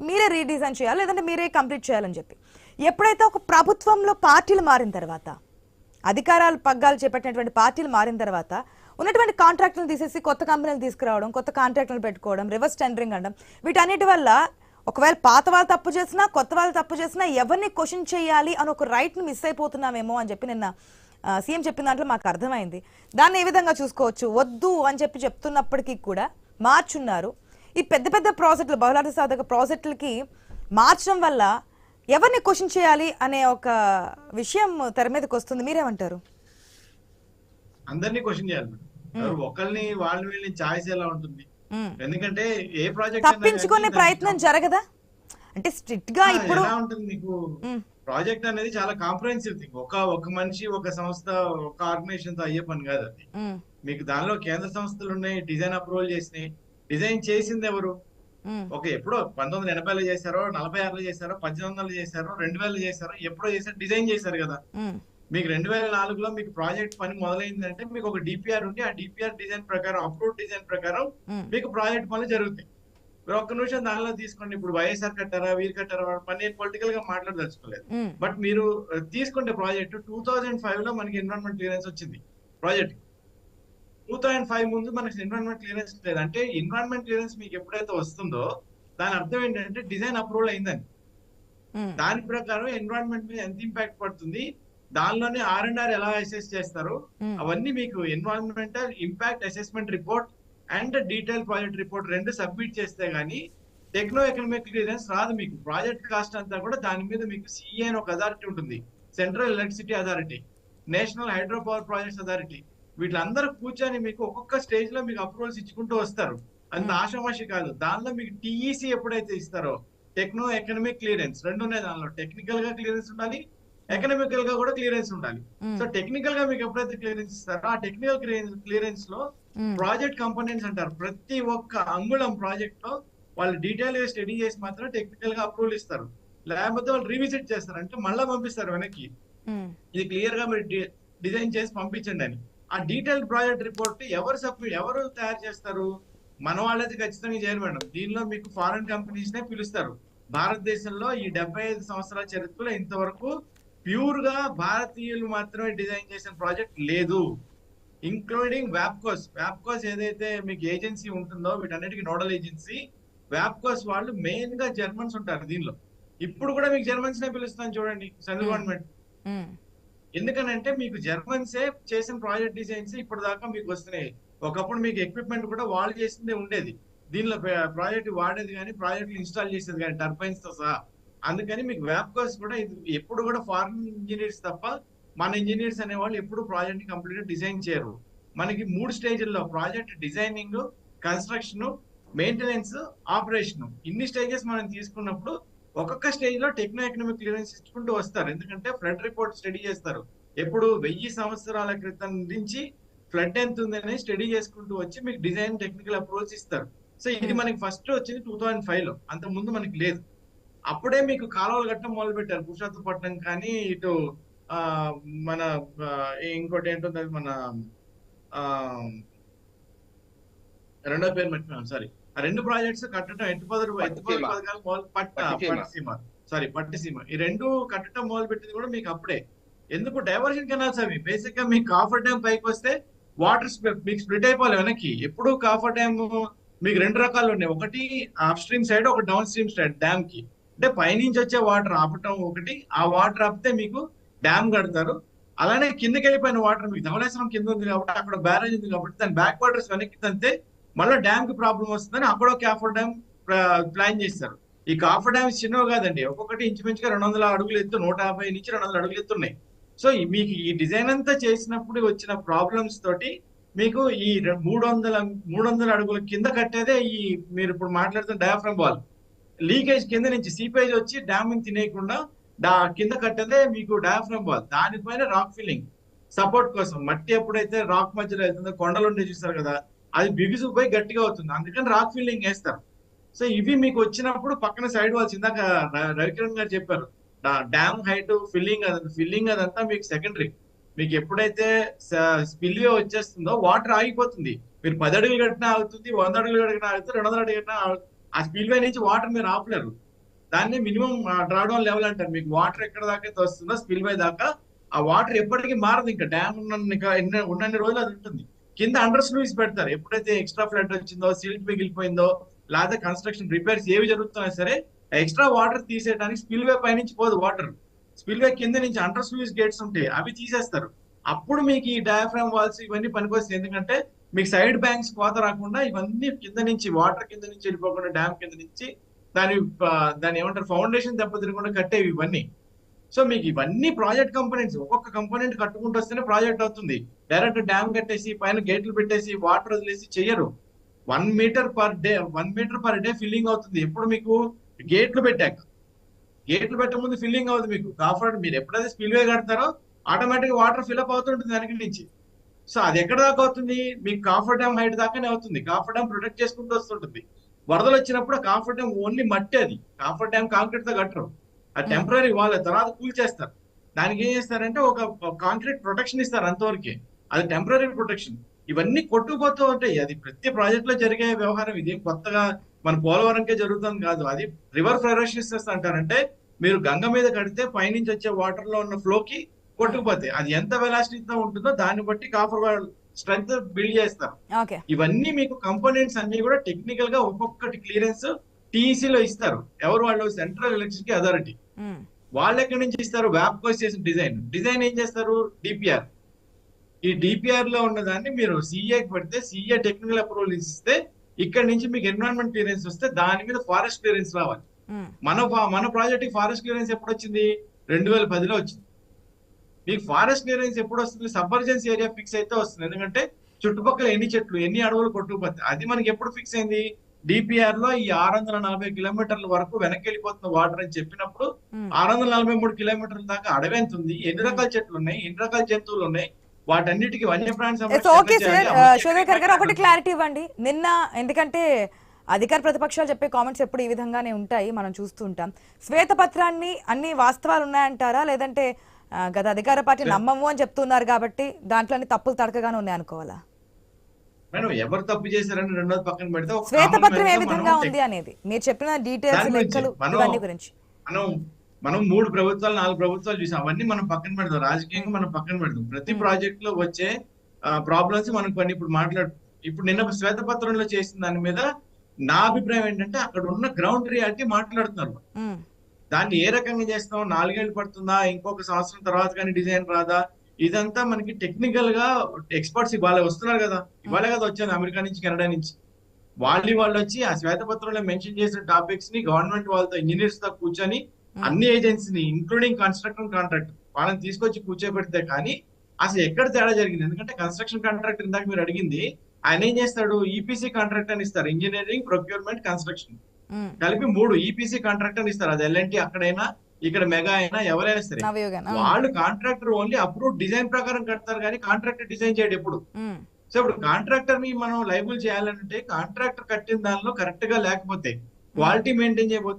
మీరే రీడిజైన్ చేయాలి లేదంటే మీరే కంప్లీట్ చేయాలని చెప్పి. ఎప్పుడైతే ఒక ప్రభుత్వంలో పార్టీలు మారిన తర్వాత అధికారాలు పగ్గాలు చేపట్టినటువంటి పార్టీలు మారిన తర్వాత ఉన్నటువంటి కాంట్రాక్టులను తీసేసి కొత్త కంపెనీలు తీసుకురావడం కొత్త కాంట్రాక్టులు పెట్టుకోవడం రివర్స్ టెండరింగ్ అనడం వీటన్నిటి వల్ల ఒకవేళ పాత వాళ్ళు తప్పు చేసినా కొత్త వాళ్ళు తప్పు చేసినా ఎవరిని క్వశ్చన్ చేయాలి అని ఒక రైట్ని మిస్ అయిపోతున్నామేమో అని చెప్పి నిన్న సీఎం చెప్పిన దాంట్లో మాకు అర్థమైంది. దాన్ని ఏ విధంగా చూసుకోవచ్చు? వద్దు అని చెప్పి చెప్తున్నప్పటికీ కూడా మార్చున్నారు. ఈ పెద్ద పెద్ద ప్రాజెక్టులు బహుళార్థ సాధక ప్రాజెక్టులకి మార్చడం వల్ల ఎవరిని క్వశ్చన్ చేయాలి అనే ఒక విషయం తెర మీదకి వస్తుంది. మీరేమంటారు? అందరినీ క్వశ్చన్ చేయాలి ఒకరిని వాళ్ళని వీళ్ళని చాయిస్ ఎలా ఉంటుంది. ఎందుకంటే ఏ ప్రాజెక్ట్ తప్పించుకునే ప్రయత్నం జరగదా? అంటే స్ట్రిక్ట్గా ఇప్పుడు ఎలా ఉంటుంది మీకు. ప్రాజెక్ట్ అనేది చాలా కాంప్రహెన్సివ్ థింగ్. ఒక ఒక మనిషి ఒక సంస్థ ఒక ఆర్గనైజేషన్తో అయ్యే పని కాదు అది. మీకు దానిలో కేంద్ర సంస్థలు ఉన్నాయి డిజైన్ అప్రూవల్ చేసినాయి. డిజైన్ చేసింది ఎవరు. ఒక ఎప్పుడో పంతొమ్మిది వందల ఎనభైలో చేశారో నలభై ఆరులో చేశారో పద్దెనిమిది వందలు చేశారో రెండు వేలు చేశారో ఎప్పుడో చేశారు డిజైన్ చేశారు కదా. మీకు రెండు వేల నాలుగులో మీకు ప్రాజెక్ట్ పని మొదలైందంటే మీకు ఒక డిపిఆర్ ఉండి ఆ డిపిఆర్ డిజైన్ ప్రకారం అప్రూవ్ డిజైన్ ప్రకారం. మీకు ప్రాజెక్ట్ పనులు జరుగుతాయి మీరు ఒక్క నిమిషం దానిలో తీసుకోండి ఇప్పుడు వైఎస్ఆర్ కట్టారా వీరు కట్టారా పని పొలిటికల్గా మాట్లాడదలుచుకోలేదు. బట్ మీరు తీసుకుంటే ప్రాజెక్ట్ టూ థౌజండ్ ఫైవ్లో మనకి ఎన్విరాన్మెంట్ క్లియరెన్స్ వచ్చింది ప్రాజెక్ట్ టూ థౌజండ్ ఫైవ్ ముందు మనకి ఎన్విరాన్మెంట్ క్లియరెన్స్ లేదు. అంటే ఎన్విరాన్మెంట్ క్లియరెన్స్ మీకు ఎప్పుడైతే వస్తుందో దాని అర్థం ఏంటంటే డిజైన్ అప్రూవల్ అయిందని. దాని ప్రకారం ఎన్విరాన్మెంట్ మీద ఎంత ఇంపాక్ట్ పడుతుంది దానిలోనే ఆర్ అండ్ ఆర్ ఎలా అసెస్ చేస్తారు మ్మ్. అవన్నీ మీకు environmental impact assessment report and detail project report రెండు సబ్మిట్ చేస్తే గానీ టెక్నో ఎకనామిక్ క్లియరెన్స్ రాదు మీకు. ప్రాజెక్ట్ కాస్ట్ అంతా కూడా దాని మీద మీకు సిఏ అని ఒక అథారిటీ ఉంటుంది. Central electricity authority national hydro power projects authority వీళ్ళందరూ కూర్చొని మీకు ఒక్కొక్క స్టేజ్లో మీకు అప్రూవల్స్ ఇచ్చుకుంటూ వస్తారు. అంత Hmm. ఆషామాషి కాదు. దానిలో మీకు టీఈసీ ఎప్పుడైతే ఇస్తారో టెక్నో ఎకనామిక్ క్లియరెన్స్ రెండు ఉన్నాయి దానిలో. టెక్నికల్గా క్లియరెన్స్ ఉండాలి ఎకనామికల్గా కూడా క్లియరెన్స్ ఉండాలి. సో టెక్నికల్గా మీకు ఎప్పుడైతే క్లియరెన్స్ ఇస్తారో ఆ టెక్నికల్ క్లియరెన్స్లో. ప్రాజెక్ట్ కంపోనెంట్స్ అంటారు. ప్రతి ఒక్క అంగుళం ప్రాజెక్ట్లో వాళ్ళు డీటెయిల్గా స్టడీ చేసి మాత్రం టెక్నికల్గా అప్రూవల్ ఇస్తారు. లేకపోతే వాళ్ళు రీవిజిట్ చేస్తారు. అంటే మళ్ళీ పంపిస్తారు వెనక్కి. ఇది క్లియర్గా మీరు డిజైన్ చేసి పంపించండి అని. ఆ డీటెయిల్ ప్రాజెక్ట్ రిపోర్ట్ ఎవరు సబ్మిట్ ఎవరు తయారు చేస్తారు? మన వాళ్ళైతే ఖచ్చితంగా చేయరు మేడం. దీనిలో మీకు ఫారెన్ కంపెనీస్ నే పిలుస్తారు. భారతదేశంలో ఈ డెబ్బై ఐదు సంవత్సరాల చరిత్రలో ఇంతవరకు ప్యూర్గా భారతీయులు మాత్రమే డిజైన్ చేసిన ప్రాజెక్ట్ లేదు. ఇంక్లూడింగ్ వ్యాప్కోస్ వ్యాప్కోస్ ఏదైతే మీకు ఏజెన్సీ ఉంటుందో వీటన్నిటికీ నోడల్ ఏజెన్సీ వ్యాప్కోస్ వాళ్ళు మెయిన్గా జర్మన్స్ ఉంటారు దీనిలో. ఇప్పుడు కూడా మీకు జర్మన్స్ నే పిలుస్తాను చూడండి సెంట్రల్. గవర్నమెంట్. ఎందుకనంటే మీకు జర్మన్సే చేసిన ప్రాజెక్ట్ డిజైన్స్ ఇప్పుడు దాకా మీకు వస్తున్నాయి. ఒకప్పుడు మీకు ఎక్విప్మెంట్ కూడా వాళ్ళు చేసిందే ఉండేది. దీనిలో ప్రాజెక్ట్ వాడేది కానీ ప్రాజెక్ట్ ఇన్స్టాల్ చేసేది కానీ టర్బైన్స్తో సహా. అందుకని మీకు వ్యాప్కోస్ కూడా ఇది ఎప్పుడు కూడా ఫారిన్ ఇంజనీర్స్ తప్ప మన ఇంజనీర్స్ అనే వాళ్ళు ఎప్పుడు ప్రాజెక్ట్ కంప్లీట్ డిజైన్ చేయరు. మనకి మూడు స్టేజ్ల్లో project designing construction maintenance operation. ఇన్ని స్టేజెస్ మనం తీసుకున్నప్పుడు ఒక్కొక్క స్టేజ్లో టెక్నో ఎకనామిక్ క్లియరెన్స్ ఇచ్చుకుంటూ వస్తారు. ఎందుకంటే ఫ్లడ్ రిపోర్ట్ స్టడీ చేస్తారు. ఎప్పుడు వెయ్యి సంవత్సరాల క్రితం నుంచి ఫ్లడ్ ఎంత ఉందని స్టడీ చేసుకుంటూ వచ్చి మీకు డిజైన్ టెక్నికల్ అప్రోచ్ ఇస్తారు. సో ఇది Hmm. మనకి ఫస్ట్ వచ్చింది టూ థౌసండ్ ఫైవ్లో. అంత ముందు మనకి లేదు. అప్పుడే మీకు కాలువలు కట్టడం మొదలు పెట్టారు పురుషోత్తపట్నం కానీ ఇటు మన ఇంకోటి ఏంటో మన రెండో పేరు మర్చిపోయాను సారీ ఆ రెండు ప్రాజెక్ట్స్ కట్టడం ఎత్తుపదరు ఎత్తుపదరు పట్టిసీమ. పథకాలు మొదలు పట్ట పట్టిసీమ. సారీ పట్టిసీమ ఈ రెండు కట్టడం మొదలు పెట్టింది కూడా మీకు అప్పుడే. ఎందుకు డైవర్షన్ కెనాల్స్ అవి బేసిక్గా మీకు కాఫర్ డ్యామ్ పైకి వస్తే వాటర్ మీకు స్ప్లిట్ అయిపోవాలి వెనక్కి. ఎప్పుడు కాఫర్ డ్యామ్ మీకు రెండు రకాలు ఉన్నాయి. ఒకటి అప్ స్ట్రీమ్ సైడ్ ఒక డౌన్ స్ట్రీమ్ సైడ్ డ్యామ్కి. అంటే పైనుంచి వచ్చే వాటర్ ఆపటం ఒకటి. ఆ వాటర్ ఆపితే మీకు డ్యామ్ కడతారు. అలానే కిందకి వెళ్ళిపోయిన వాటర్ మీకు ధవళేశ్వరం కింద ఉంది కాబట్టి అక్కడ బ్యారేజ్ ఉంది కాబట్టి దాని బ్యాక్ వాటర్స్ వెనక్కి తంతే మళ్ళీ డ్యామ్కి ప్రాబ్లం వస్తుందని అక్కడ కాఫర్ డ్యామ్ ప్లాన్ చేస్తారు ఈ కాఫర్ డ్యామ్స్ చిన్నవి కాదండి. ఒక్కొక్కటి ఇంచుమించుగా రెండు వందల అడుగులు ఎత్తు నూట యాభై నుంచి రెండు వందల అడుగులు ఎత్తున్నాయి. సో మీకు ఈ డిజైన్ అంతా చేసినప్పుడు వచ్చిన ప్రాబ్లమ్స్ తోటి మీకు ఈ మూడు వందల మూడు వందల అడుగుల కింద కట్టేదే ఈ మీరు ఇప్పుడు మాట్లాడుతున్న డయాఫ్రమ్ వాల్ లీకేజ్ కింద నుంచి సీపేజ్ వచ్చి డ్యామ్ తినేయకుండా దా కింద కట్టేదే మీకు డయాఫ్రమ్ వాల్ దానిపైన రాక్ ఫిల్లింగ్ సపోర్ట్ కోసం. మట్టి ఎప్పుడైతే రాక్ మధ్యలో వెళ్తుందో కొండలు ఉండే చూస్తారు కదా అది బిగుసుకుపోయి గట్టిగా అవుతుంది. అందుకని రాక్ ఫీల్డింగ్ వేస్తారు. సో ఇవి మీకు వచ్చినప్పుడు పక్కన సైడ్ వాల్స్ ఇందాక రవికిరణ్ గారు చెప్పారు. డ్యామ్ హైట్ ఫిల్లింగ్ అదంతా ఫిల్లింగ్ అదంతా మీకు సెకండరీ మీకు ఎప్పుడైతే స్పిల్వే వచ్చేస్తుందో వాటర్ ఆగిపోతుంది. మీరు పది అడుగులు కట్టినా ఆగుతుంది వంద అడుగులు కట్టినా ఆగుతుంది రెండు వందల అడుగు కట్టినా ఆ స్పిల్వే నుంచి వాటర్ మీరు ఆపలేరు. దాన్ని మినిమం డ్రాడౌన్ లెవెల్ అంటారు. మీకు వాటర్ ఎక్కడ దాకా అయితే వస్తుందో స్పిల్వే దాకా ఆ వాటర్ ఎప్పటికీ మారదు. ఇంకా డ్యామ్ ఉన్న ఎన్ని- ఉన్నన్ని రోజులు అది ఉంటుంది. కింద అండర్ స్లూయిస్ పెడతారు. ఎప్పుడైతే ఎక్స్ట్రా ఫ్లడ్ వచ్చిందో సిల్ట్ మిగిలిపోయిందో లేదా కన్స్ట్రక్షన్ రిపేర్స్ ఏవి జరుగుతున్నా సరే ఎక్స్ట్రా వాటర్ తీసేయడానికి స్పిల్వే పైనుంచి పోదు వాటర్. స్పిల్వే కింద నుంచి అండర్ స్లూయిస్ గేట్స్ ఉంటాయి. అవి తీసేస్తారు. అప్పుడు మీకు ఈ డయాఫ్రామ్ వాల్స్ ఇవన్నీ పనికొస్తాయి. ఎందుకంటే మీకు సైడ్ బ్యాంక్స్ కోత రాకుండా ఇవన్నీ కింద నుంచి వాటర్ కింద నుంచి వెళ్ళిపోకుండా డ్యామ్ కింద నుంచి దాని దాని ఏమంటారు ఫౌండేషన్ దెబ్బ తిరగకుండా కట్టేవి ఇవన్నీ. సో మీకు ఇవన్నీ ప్రాజెక్ట్ కంపోనెంట్స్ ఒక్కొక్క కంపోనెంట్ కట్టుకుంటూ వస్తేనే ప్రాజెక్ట్ అవుతుంది. డైరెక్ట్ డ్యామ్ కట్టేసి పైన గేట్లు పెట్టేసి వాటర్ వదిలేసి చెయ్యరు one metre per day one metre per day filling అవుతుంది. ఎప్పుడు మీకు? గేట్లు పెట్టాక. గేట్లు పెట్టే ముందు ఫిల్లింగ్ అవుతుంది మీకు. కాఫర్ మీరు ఎప్పుడైతే స్పిల్వే కడతారో ఆటోమేటిక్ వాటర్ ఫిల్అప్ అవుతుంటుంది దానికి నుంచి సో అది ఎక్కడ దాకా అవుతుంది? మీకు కాఫర్ డ్యామ్ హైట్ దాకానే అవుతుంది. కాఫర్ డ్యామ్ ప్రొటెక్ట్ చేసుకుంటూ వస్తుంటుంది. వరదలు వచ్చినప్పుడు కాఫర్ డ్యామ్ ఓన్లీ మట్టి అది. కాఫర్ డ్యామ్ కాంక్రీట్తో కట్టరు. అది టెంపరీ వాళ్ళ తర్వాత కూల్ చేస్తారు. దానికి ఏం చేస్తారంటే ఒక కాంక్రీట్ ప్రొటెక్షన్ ఇస్తారు అంతవరకే. అది టెంపరీ ప్రొటెక్షన్ ఇవన్నీ కొట్టుకుపోతూ ఉంటాయి. అది ప్రతి ప్రాజెక్ట్లో జరిగే వ్యవహారం ఇది కొత్తగా మన పోలవరంకే జరుగుతుంది కాదు. అది రివర్ ఫ్లరషియస్ అంటారంటే మీరు గంగ మీద కడితే పైనుంచి వచ్చే వాటర్లో ఉన్న ఫ్లో కి కొట్టుకుపోతాయి. అది ఎంత వెలాసిటీతో ఉంటుందో దాన్ని బట్టి కాఫర్ స్ట్రెంత్ బిల్డ్ చేస్తారు. ఇవన్నీ మీకు కంపోనెంట్స్ అన్ని కూడా టెక్నికల్గా ఒక్కొక్కటి క్లియరెన్స్ టీసీ లో ఇస్తారు. ఎవరు వాళ్ళు? సెంట్రల్ ఎలక్ట్రిసిటీ అథారిటీ వాళ్ళు ఎక్కడి నుంచి ఇస్తారు? వ్యాప్కోస్ చేసిన డిజైన్ డిజైన్ ఏం చేస్తారు? డిపిఆర్ ఈ డిపిఆర్లో ఉన్న దాన్ని మీరు సిఏ పెడితే సిఏ టెక్నికల్ అప్రూవల్ ఇస్తే ఇక్కడ నుంచి మీకు ఎన్విరాన్మెంట్ క్లియరెన్స్ వస్తే దాని మీద ఫారెస్ట్ క్లియరెన్స్ రావాలి. ఉమ్, మన మన ప్రాజెక్ట్ ఫారెస్ట్ క్లియరెన్స్ ఎప్పుడు వచ్చింది? రెండు వేల పదిలో వచ్చింది. మీకు ఫారెస్ట్ క్లియరెన్స్ ఎప్పుడు వస్తుంది? సబర్జెన్స్ ఏరియా ఫిక్స్ అయితే వస్తుంది. ఎందుకంటే చుట్టుపక్కల ఎన్ని చెట్లు ఎన్ని అడవులు కొట్టుకుపోతాయి? అది మనకి ఎప్పుడు ఫిక్స్ అయింది? డిపిఆర్లో ఈ ఆరు వందల నలభై కిలోమీటర్ల వరకు వెనక్కి వెళ్ళిపోతున్న వాటర్ అని చెప్పినప్పుడు. ఆరు వందల నలభై మూడు కిలోమీటర్ల దాకా అడవి ఎంత ఉంది? ఎన్ని రకాల చెట్లు ఉన్నాయి? ఎన్ని రకాల జంతువులు ఉన్నాయి? వాటన్నిటికీ వన్యప్రాణి గారు ఒకటి క్లారిటీ ఇవ్వండి. నిన్న ఎందుకంటే అధికార ప్రతిపక్షాలు చెప్పే కామెంట్స్ ఎప్పుడు ఈ విధంగానే ఉంటాయి మనం చూస్తూ ఉంటాం. శ్వేతపత్రాన్ని అన్ని వాస్తవాలు ఉన్నాయంటారా? లేదంటే ఆ, గత అధికార పార్టీ నమ్మము అని చెప్తున్నారు కాబట్టి దాంట్లో అన్ని తప్పులు తడకగానే ఉన్నాయి అనుకోవాలా? మేడం ఎవరు తప్పు చేశారని రెండోది పక్కన పెడితే శ్వేతపత్రం ఏ విధంగా ఉంది అనేది? మీరు చెప్పిన డీటెయిల్స్ లెక్కలు ఇవన్నీ గురించి. మనం మనం మూడు ప్రభుత్వాలు నాలుగు ప్రభుత్వాలు చూసాం. అవన్నీ మనం పక్కన పెడదాం. రాజకీయంగా మనం పక్కన పెడదాం. ప్రతి. ప్రాజెక్ట్లో వచ్చే ప్రాబ్లమ్స్ మనం కొన్ని ఇప్పుడు మాట్లాడు ఇప్పుడు నిన్న శ్వేతపత్రంలో చేసిన దాని మీద నా అభిప్రాయం ఏంటంటే అక్కడ ఉన్న గ్రౌండ్ రియాలిటీ మాట్లాడుతున్నారు. దాన్ని ఏ రకంగా చేస్తాం? నాలుగేళ్ళు పడుతుందా? ఇంకొక సంవత్సరం తర్వాత కానీ డిజైన్ రాదా? ఇదంతా మనకి టెక్నికల్గా ఎక్స్పర్ట్స్ ఇవాళ వస్తున్నారు కదా. ఇవాళ కదా వచ్చారు అమెరికా నుంచి కెనడా నుంచి. వాళ్ళు వాళ్ళు వచ్చి ఆ శ్వేతపత్రంలో మెన్షన్ చేసిన టాపిక్స్ని గవర్నమెంట్ వాళ్ళతో ఇంజనీర్స్తో కూర్చొని అన్ని ఏజెన్సీని ఇంక్లూడింగ్ కన్స్ట్రక్షన్ కాంట్రాక్ట్ వాళ్ళని తీసుకొచ్చి కూర్చోబెడితే కానీ అసలు ఎక్కడ తేడా జరిగింది? ఎందుకంటే కన్స్ట్రక్షన్ కాంట్రాక్ట్ ఇందాక మీరు అడిగింది ఆయన ఏం చేస్తాడు? ఈపీసీ కాంట్రాక్ట్ అని ఇస్తారు. ఇంజనీరింగ్ ప్రొక్యూర్మెంట్ కన్స్ట్రక్షన్ కలిపి మూడు ఈపీసీ కాంట్రాక్ట్ అని ఇస్తారు. అది ఎల్ఎన్టీ అక్కడైనా ఇక్కడ మెగా అయినా ఎవరైనా సరే వాళ్ళు కాంట్రాక్టర్ ఓన్లీ అప్రూవ్ డిజైన్ ప్రకారం కడతారు కానీ కాంట్రాక్టర్ డిజైన్ చేయడు ఎప్పుడు. సో ఇప్పుడు కాంట్రాక్టర్ని మనం లైబుల్ చేయాలంటే కాంట్రాక్టర్ కట్టిన దానిలో కరెక్ట్గా లేకపోతే క్వాలిటీ మెయింటైన్ చేయబోతే